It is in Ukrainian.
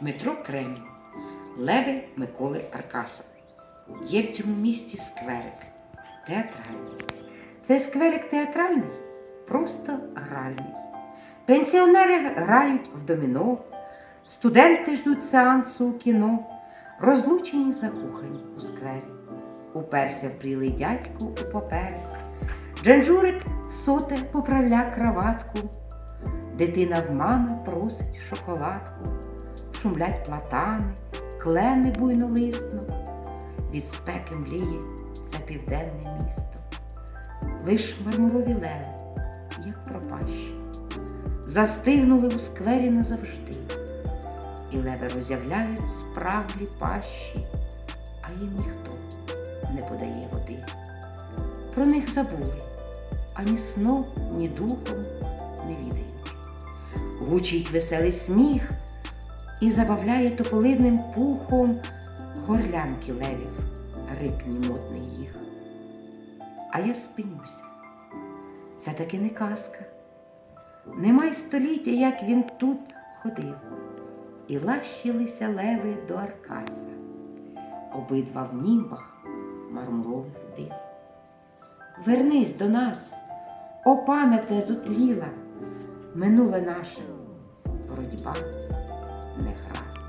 Дмитро Кремінь, Леви Миколи Аркаса. Є в цьому місті скверик театральний. Цей скверик театральний просто гральний. Пенсіонери грають в доміно, студенти ждуть сеансу у кіно, розлучені закохані у сквері. Уперся впрілий дядьку у папері. Джанжурик соте поправля краватку. Дитина в мами просить шоколадку. Шумлять платани, клени буйнолисно. Від спеки мліє це південне місто. Лиш мармурові леви, як пропащі, застигнули у сквері назавжди. І леви роззявляють справлі пащі, а їм ніхто не подає води. Про них забули, ані сном, ні духом не відають. Гучить веселий сміх і забавляє тополивним пухом горлянки левів, рипні модний їх. А я спинюся. Це таки не казка. Немає століття, як він тут ходив, і лащилися леви до Аркаса, обидва в німбах мармурових див. Вернись до нас, о пам'яте зотліла, минуле наша боротьба negras.